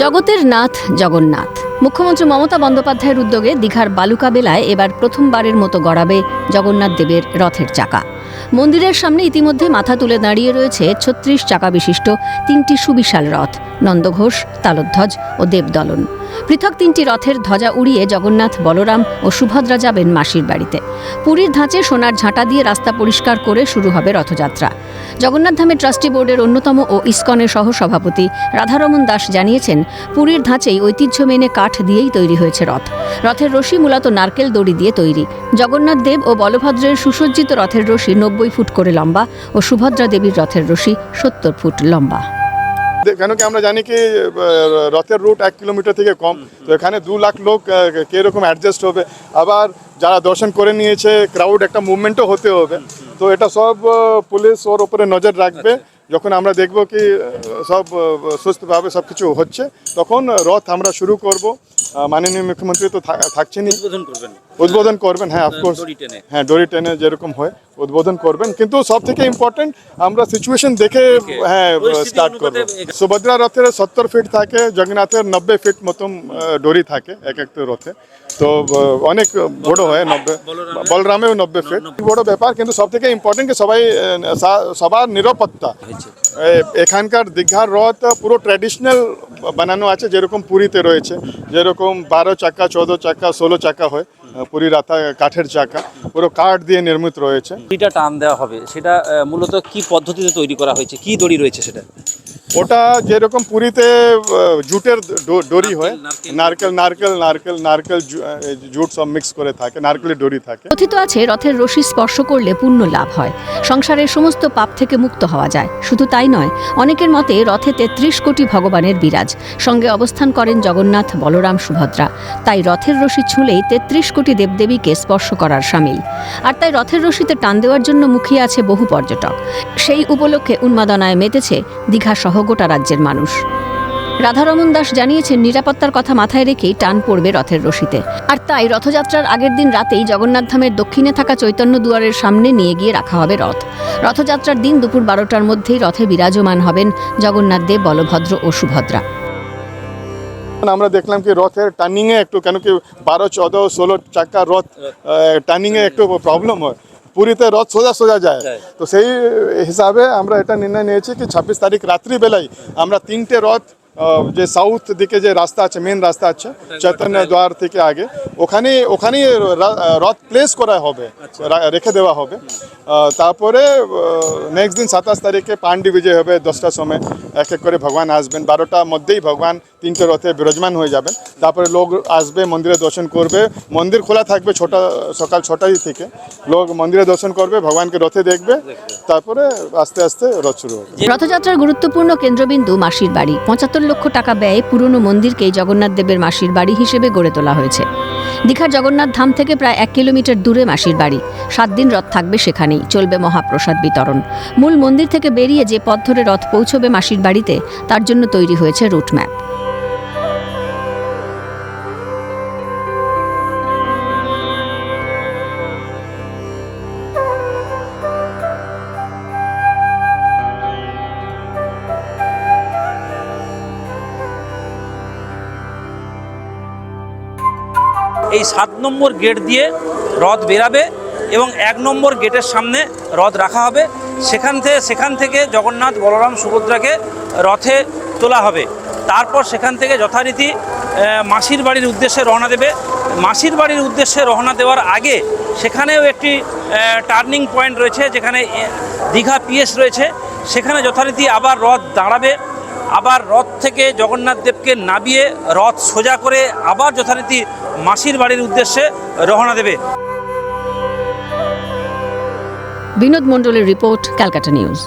জগতের নাথ জগন্নাথ। মুখ্যমন্ত্রী মমতা বন্দ্যোপাধ্যায়ের উদ্যোগে দীঘার বালুকা বেলায় এবার প্রথমবারের মতো গড়াবে জগন্নাথ দেবের রথের চাকা। মন্দিরের সামনে ইতিমধ্যে মাথা তুলে দাঁড়িয়ে রয়েছে ছত্রিশ চাকা বিশিষ্ট তিনটি সুবিশাল রথ নন্দঘোষ তালধ্বজ ও দেবদলন। পৃথক তিনটি রথের ধ্বজা উড়িয়ে জগন্নাথ, বলরাম ও সুভদ্রা যাবেন মাসির বাড়িতে। পুরীর ধাঁচে সোনার ঝাঁটা দিয়ে রাস্তা পরিষ্কার করে শুরু হবে রথযাত্রা। জগন্নাথ ধামের ট্রাস্টি বোর্ডের অন্যতম ও ইসকনের সহসভাপতি রাধারমন দাস জানিয়েছেন, পুরীর ধাঁচেই ঐতিহ্য মেনে কাঠ দিয়েই তৈরি হয়েছে রথ। রথের রশি মূলত নারকেল দড়ি দিয়ে তৈরি। জগন্নাথ দেব ও বলভদ্রের সুসজ্জিত রথের রশি নব্বই ফুট করে লম্বা ও সুভদ্রা দেবীর রথের রশি সত্তর ফুট লম্বা। কেন কি আমরা জানি কি রথের রুট এক কিলোমিটার থেকে কম। তো এখানে দু লাখ লোক কীরকম অ্যাডজাস্ট হবে। আবার যারা দর্শন করে নিয়েছে ক্রাউড একটা মুভমেন্টও হতে হবে। তো এটা সব পুলিশ ওর উপরে নজর রাখবে। যখন আমরা দেখব কি সব সুস্থভাবে সব কিছু হচ্ছে তখন রথ আমরা শুরু করব। মাননীয় মুখ্যমন্ত্রী তো থাকছেনই। উদ্বোধন করবেন হ্যাঁ অফকোর্স হ্যাঁ ডোরি টেনে যেরকম হয় উদ্বোধন করবেন। কিন্তু সব থেকে ইম্পর্টেন্ট আমরা সিচুয়েশন দেখে হ্যাঁ স্টার্ট করব। সুভদ্রা রথের সত্তর ফিট থাকে জগন্নাথের নব্বই ফিট মতন ডোরি থাকে এক একটা রথে। তো অনেক বড় হয় নব্বই বলরামেও নব্বই ফিট বড় ব্যাপার কিন্তু সব থেকে ইম্পর্টেন্ট কি সবাই সবার নিরাপত্তা। এখানকার দীঘার রথ পুরো ট্র্যাডিশনাল বানানো আছে যেরকম পুরীতে রয়েছে যেরকম বারো চাকা চোদ্দ চাকা ষোলো চাকা হয়। পুরী রাতা কাঠের চাকা পুরো কাঠ দিয়ে নির্মিত রয়েছে। দড়িটা টান দেওয়া হবে সেটা মূলত কি পদ্ধতিতে তৈরি করা হয়েছে কি দড়ি রয়েছে সেটা? ওটা যেরকম পুরীতে জুটের ড- দড়ি হয় নারকেল, নারকেল নারকেল নারকেল জুট সব মিক্স করে থাকে নারকেলের দড়ি থাকে। কথিত আছে রথের রশি স্পর্শ করলে পুণ্য লাভ হয় সংসারের সমস্ত পাপ থেকে মুক্ত হওয়া যায়। শুধু তাই নয়, অনেকের মতে রথে তেত্রিশ কোটি ভগবানের বিরাজ। সঙ্গে অবস্থান করেন জগন্নাথ বলরাম সুভদ্রা। তাই রথের রশি ছুঁলেই তেত্রিশ কোটি দেবদেবীকে স্পর্শ করার সামিল। আর তাই রথের রশিতে টান দেওয়ার জন্য মুখিয়ে আছে বহু পর্যটক। সেই উপলক্ষে উন্মাদনায় মেতেছে দীঘা সহ গোটা রাজ্যের মানুষ। রাধারমন দাস জানিয়েছেন নিরাপত্তার কথা মাথায় রেখেই টান পড়বে রথের রশিতে। আর তাই রথযাত্রার আগের দিন রাতেই জগন্নাথ ধামের দক্ষিণে থাকা চৈতন্য দুয়ারের সামনে নিয়ে গিয়ে রাখা হবে রথ। রথযাত্রার দিন দুপুর বারোটার মধ্যেই রথে বিরাজমান হবেন জগন্নাথ দেব বলভদ্র ও সুভদ্রা। আমরা দেখলাম কি রথের টার্নিং এ একটু কেন কি বারো চোদ্দ ষোলো চাকা রথ টার্নিং এ একটু প্রবলেম হয়। পুরীতে রথ সোজা সোজা যায়। তো সেই হিসাবে আমরা এটা নির্ণয় নিয়েছি কি ছাব্বিশ তারিখ রাত্রিবেলায় আমরা তিনটে রথ যে সাউথ দিকে যে রাস্তা আছে মেন রাস্তা আছে চৈতন্য দ্বার থেকে আগে ওখানে ওখানেই রা- রথ প্লেস করা হবে রেখে দেওয়া হবে। তারপরে নেক্সট দিন সাতাশ তারিখে পাণ্ডি বিজয় হবে দশটার সময়। এক এক করে ভগবান আসবেন। বারোটার মধ্যেই ভগবান তিনটে রথে বিরাজমান হয়ে যাবেন। তারপরে লোক আসবে মন্দিরে দর্শন করবে। মন্দির খোলা থাকবে ছটা সকাল ছটাই থেকে। লোক মন্দিরে দর্শন করবে ভগবানকে রথে দেখবে। তারপরে আস্তে আস্তে রথ শুরু হবে। রথযাত্রার গুরুত্বপূর্ণ কেন্দ্রবিন্দু মাসির বাড়ি পঁচাত্তর লক্ষ টাকা ব্যয়ে পুরনো মন্দিরকে জগন্নাথ দেবের মাসির বাড়ি হিসেবে গড়ে তোলা হয়েছে। দীঘার জগন্নাথ ধাম থেকে প্রায় এক কিলোমিটার দূরে মাসির বাড়ি। সাত দিন রথ থাকবে সেখানেই, চলবে মহাপ্রসাদ বিতরণ। মূল মন্দির থেকে বেরিয়ে যে পথ ধরে রথ পৌঁছবে মাসির বাড়িতে, তার জন্য তৈরি হয়েছে রুট এই সাত নম্বর গেট দিয়ে রথ বেরাবে এবং এক নম্বর গেটের সামনে রথ রাখা হবে। সেখান থেকে সেখান থেকে জগন্নাথ বলরাম সুভদ্রাকে রথে তোলা হবে। তারপর সেখান থেকে যথারীতি মাসির বাড়ির উদ্দেশ্যে রওনা দেবে। মাসির বাড়ির উদ্দেশ্যে রওনা দেওয়ার আগে সেখানেও একটি টার্নিং পয়েন্ট রয়েছে, যেখানে দীঘা পিএস রয়েছে। সেখানে যথারীতি আবার রথ দাঁড়াবে। আবার রথ থেকে জগন্নাথ দেবকে নাবিয়ে রথ সোজা করে আবার যথারীতি মাসির বাড়ির উদ্দেশ্যে রওনা দেবে। বিনোদ মণ্ডলের রিপোর্ট, ক্যালকাটা নিউজ।